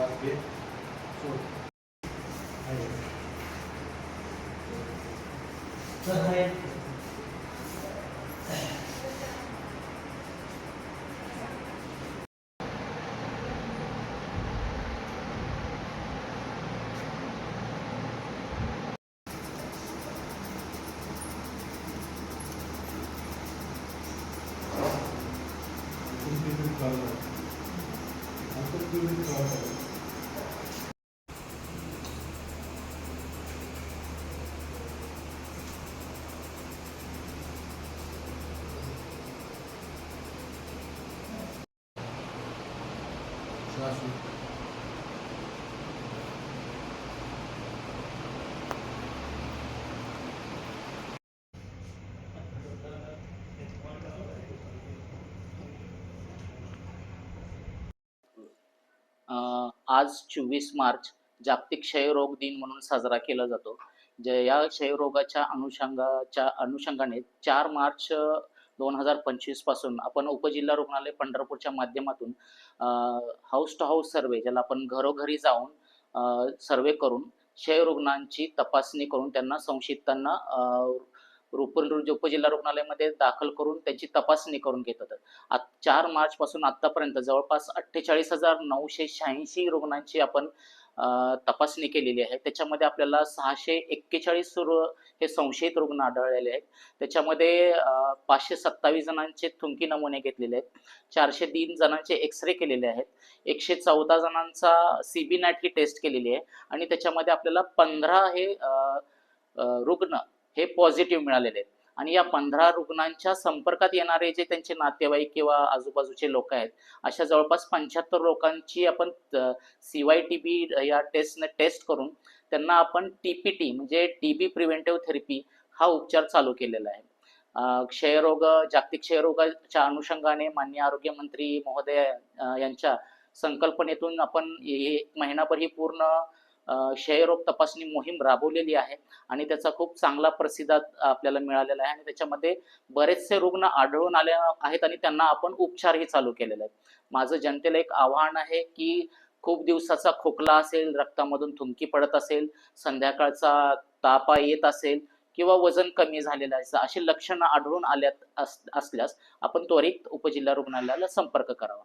घे सोड आहे. तर आहे. आज चोवीस मार्च जागतिक क्षयरोग दिन म्हणून साजरा केला जातो. या क्षयरोगाच्या अनुषंगाच्या अनुषंगाने चार मार्च दोन हजार पंचवीसपासून आपण उपजिल्हा रुग्णालय पंढरपूरच्या माध्यमातून हाऊस टू हाऊस सर्वे ज्याला आपण घरोघरी जाऊन सर्वे करून क्षयरुग्णांची तपासणी करून त्यांना संशयितांना उपजिल्हा रुग्णालयामध्ये दाखल करून त्यांची तपासणी करून घेत होतात चार मार्च पासून आतापर्यंत जवळपास अठ्ठेचाळीस हजार नऊशे शहाऐंशी रुग्णांची आपण तपासणी केलेली आहे. त्याच्यामध्ये आपल्याला सहाशे एक्केचाळीस रु हे संशयित रुग्ण आढळलेले आहेत. त्याच्यामध्ये पाचशे सत्तावीस जणांचे थुंकी नमुने घेतलेले आहेत. चारशे तीन जणांचे एक्सरे केलेले आहेत. एकशे चौदा जणांचा सी बी नॅट ही टेस्ट केलेली आहे. आणि त्याच्यामध्ये आपल्याला पंधरा हे रुग्ण हे पॉझिटिव्ह मिळालेले आहेत. आणि या पंधरा रुग्णांच्या संपर्कात येणारे जे त्यांचे नातेवाईक किंवा आजूबाजूचे लोक आहेत अशा जवळपास पंच्याहत्तर लोकांची आपण सी वाय टी बी या टेस्टने टेस्ट करून त्यांना आपण टी पी टी म्हणजे टी बी प्रिव्हेंटिव्ह थेरपी हा उपचार चालू केलेला आहे. क्षयरोग जागतिक क्षयरोगाच्या अनुषंगाने माननीय आरोग्यमंत्री महोदय यांच्या संकल्पनेतून आपण हे एक महिनाभर ही पूर्ण क्षयरोग तपासणी मोहीम राबवलेली आहे आणि त्याचा खूप चांगला प्रतिसाद आपल्याला मिळालेला आहे आणि त्याच्यामध्ये बरेचसे रुग्ण आढळून आले आहेत आणि त्यांना आपण उपचारही चालू केलेले आहेत. माझं जनतेला एक आव्हान आहे की खूप दिवसाचा खोकला असेल रक्तामधून थुंकी पडत असेल संध्याकाळचा तापा येत असेल किंवा वजन कमी झालेलं आहे अशी लक्षणं आढळून आल्यात अस- असल्यास आपण त्वरित उपजिल्हा रुग्णालयाला संपर्क करावा.